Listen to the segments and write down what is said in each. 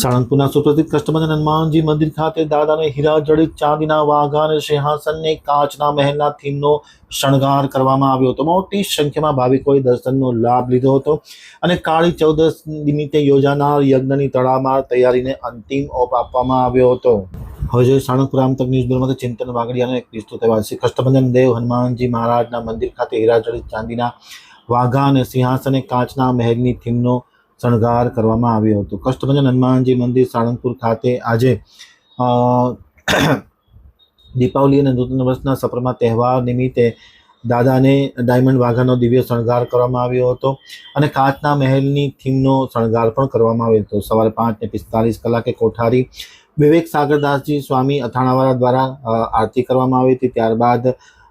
સાળંગપુરના સુપ્રસિદ્ધ કષ્ટભંજન હનુમાનજી મંદિર ખાતે દાદાને હીરા જડિત ચાંદીના વાઘા અને સિંહાસનને કાચના મહેલના થીમનો શણગાર કરવામાં આવ્યો હતો. મોટી સંખ્યામાં ભાવિકોએ દર્શનનો લાભ લીધો હતો અને કાળી ચૌદશ નિમિત્તે યોજાનાર યજ્ઞની તડામાર તૈયારીને અંતિમ ઓપ આપવામાં આવ્યો હતો. હવે સાળંગપુર આમતક ન્યૂઝ બ્યુરોમાંથી ચિંતન વાગડિયાનો એક વિસ્તૃત અહેવાલ છે. કષ્ટભંજન દેવ હનુમાનજી મહારાજના મંદિર ખાતે હીરા જડિત ચાંદીના વાઘા અને સિંહાસને કાચના મહેલની થીમનો શણગાર કરવામાં આવ્યો હતો. કષ્ટભંજન હનુમાનજી મંદિર સાળંગપુર ખાતે આજે દીપાવલી અને નૂતન વર્ષના સફરમાં તહેવાર નિમિત્તે દાદાને ડાયમંડ વાઘાનો દિવ્ય શણગાર કરવામાં આવ્યો હતો અને કાચના મહેલની થીમનો શણગાર પણ કરવામાં આવ્યો હતો. સવારે પાંચ ને પિસ્તાલીસ કલાકે કોઠારી વિવેક સાગરદાસજી સ્વામી અથાણાવાળા દ્વારા આરતી કરવામાં આવી હતી. ત્યારબાદ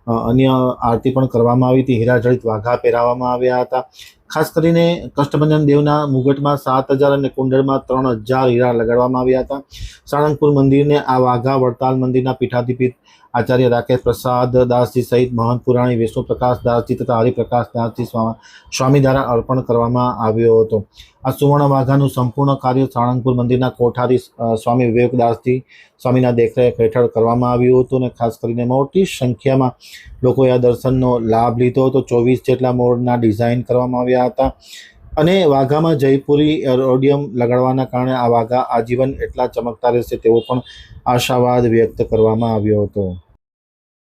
અન્ય આરતી પણ કરવામાં આવી હતી. હીરાજડિત વાઘા પહેરાવવામાં આવ્યા હતા. ખાસ કરીને કષ્ટભંજન દેવના મુગટમાં સાત હજાર અને કુંડળમાં ત્રણ હજાર હીરા લગાડવામાં આવ્યા હતા. સાળંગપુર મંદિરને આ વાઘા વડતાલ મંદિરના પીઠાધિપતિ આચાર્ય રાકેશ પ્રસાદ દાસજી સહિત મહંત પુરાણી વિષ્ણુ પ્રકાશ દાસજી તથા હરિપ્રકાશ દાસજી સ્વા- સ્વામી દ્વારા અર્પણ કરવામાં આવ્યો હતો. આ સુવર્ણ વાઘાનું સંપૂર્ણ કાર્ય સાળંગપુર મંદિરના કોઠારી સ્વામી વિવેકદાસજી સ્વામીના દેખરેખ હેઠળ કરવામાં આવ્યું હતું અને ખાસ કરીને મોટી સંખ્યામાં લોકોએ આ દર્શનનો લાભ લીધો હતો. ચોવીસ જેટલા મોરના ડિઝાઇન કરવામાં આવ્યા હતા. અને વાઘામાં જયપુરી રોડિયમ લગાડવાના કારણે આ વાઘા આજીવન એટલા ચમકતા રહેશે તેવો પણ આશાવાદ વ્યક્ત કરવામાં આવ્યો હતો.